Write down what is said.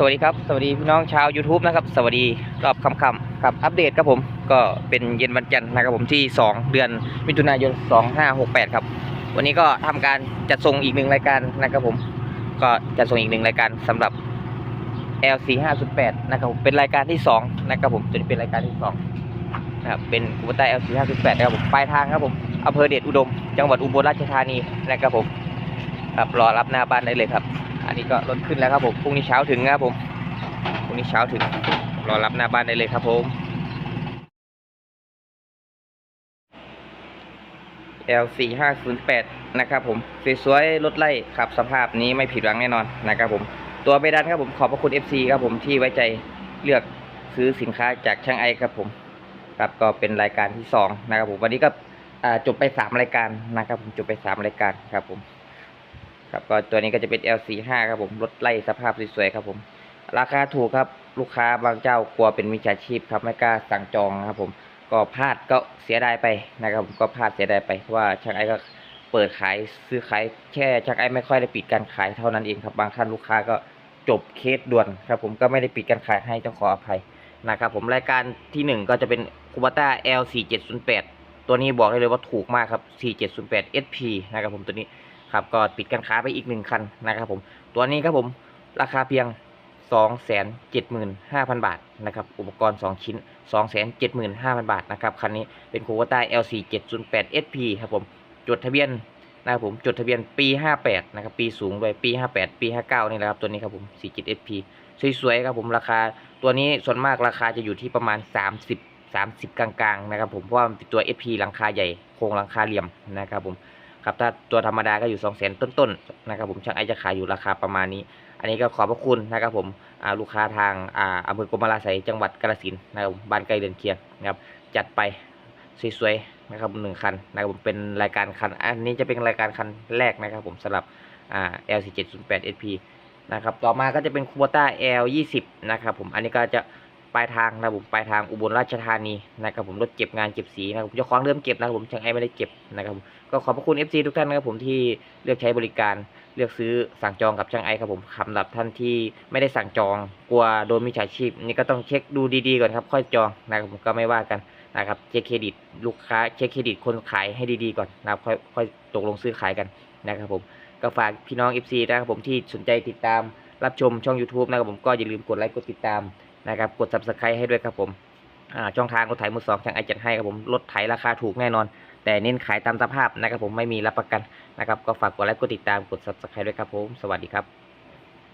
สวัสดีครับ สวัสดีพี่น้องชาว YouTube นะครับ สวัสดีรอบค่ำครับ อัปเดตครับผม ก็เป็นเย็นวันจันทร์นะครับผมที่ 2 เดือนมิถุนายน 2568 ครับ วันนี้ก็ทำการจัดส่งอีกหนึ่งรายการนะครับผม ก็จัดส่งอีกหนึ่งรายการสำหรับ LC 508นะครับผมเป็นรายการที่ 2 นะครับผมจะเป็นรายการที่2นะครับ เป็นกูบต้า LC 508นะครับผม ปลายทางครับผมอำเภอเดชอุดม จังหวัดอุบลราชธานีนะครับผม ครับ รอรับหน้าบ้านได้เลยครับ อันนี้ก็รถขึ้นแล้วครับผมพรุ่งนี้เช้าถึงครับผมพรุ่งนี้เช้าถึงรอรับหน้าบ้านได้เลยครับผม L 4 5 0 8นะครับผมสวยๆรถไล่ขับสภาพนี้ไม่ผิดหวังแน่นอนนะครับผมตัวเบดันครับผมขอบพระคุณ FC ครับผมที่ไว้ใจเลือกซื้อสินค้าจากช่างไอครับผมครับก็เป็นรายการที่สองนะครับผมวันนี้ก็จบไปสามรายการนะครับผมจบไปสามรายการครับผม ครับก็ตัวนี้ก็จะเป็น L45 ครับผมรถไล่สภาพสวยๆครับผม ราคาถูกครับลูกค้าบางเจ้ากลัวเป็นมิจฉาชีพครับไม่กล้าสั่งจองครับผมก็พลาดก็เสียดายไปนะครับผมก็พลาดเสียดายไปเพราะว่าช่างไอ้ก็เปิดขายซื้อขายแค่ช่างไอ้ไม่ค่อยได้ปิดการขายเท่านั้นเองครับบางท่านลูกค้าก็จบเคสด่วนครับผมก็ไม่ได้ปิดการขายให้ต้องขออภัยนะครับผมรายการที่หนึ่งก็จะเป็นคูบ a ต้า L4708 ตัวนี้บอกได้เลยว่าถูกมากครับ 4708 SP นะครับผมตัวนี้ ครับก็ปิดการค้าไปอีกหนึ่งคันนะครับผมตัวนี้ครับผมราคาเพียง 275,000 บาทนะครับอุปกรณ์ 2 ชิ้น 275,000 บาทนะครับคันนี้เป็นคูวต้า LC 708 SP ครับผมจดทะเบียนนะครับผมจดทะเบียนปี 58 นะครับ ปีสูงด้วยปี 58 ปี 59 นี่แหละครับตัวนี้ครับผม 47 SP สวยๆครับผมราคาตัวนี้ส่วนมากราคาจะอยู่ที่ประมาณ 30 30 กลางๆนะครับผมเพราะว่ามันเป็นตัว SP หลังคาใหญ่โครงหลังคาเหลี่ยมนะครับผม ครับถ้าตัวธรรมดาก็อยู่ 2 0 0 0 0 0 ต้นๆนะครับผมช่างไอจะขายอยู่ราคาประมาณนี้ อันนี้ก็ขอบพระคุณนะครับผมลูกค้าทางอาอำเภอกรมราศัยจังหวัดกาฬสินธุ์นะครับบ้านใกล้เรือนเคียงนะครับจัดไปสวยๆนะครับหนึ่งคันนะครับผมเป็นรายการคัน อันนี้จะเป็นรายการคันแรกนะครับผมสำหรับ LC708 SP นะครับต่อมาก็จะเป็นคูโบต้า L20 นะครับผมอันนี้ก็จะ ปลายทางนะครับผมปลายทางอุบลราชธานีนะครับผมรถเก็บงานเก็บสีนะครับผมเจ้าของเริ่มเก็บนะครับผมช่างไอไม่ได้เก็บนะครับก็ขอบพระคุณ FC ทุกท่านนะครับผมที่เลือกใช้บริการเลือกซื้อสั่งจองกับช่างไอครับผมสำหรับท่านที่ไม่ได้สั่งจองกลัวโดนมิจฉาชีพ นี่ก็ต้องเช็คดูดีๆก่อนครับ ค่อยจองนะครับผมก็ไม่ว่ากันนะครับเช็คเครดิตลูกค้าเช็คเครดิตคนขายให้ดีๆก่อนนะครับค่อยค่อยตกลงซื้อขายกันนะครับผมก็ฝากพี่น้อง FC นะครับผมที่สนใจติดตามรับชมช่อง YouTube นะครับผมก็อย่าลืมกดไลค์กดติดตาม นะครับกด Subscribe ให้ด้วยครับผมช่องทางรถไถมือสองช่างไอจัดให้ครับผมรถไถราคาถูกแน่นอน แต่เน้นขายตามสภาพนะครับผมไม่มีรับประกันนะครับก็ฝากกดไลค์กดติดตามกด subscribe ด้วยครับผม สวัสดีครับ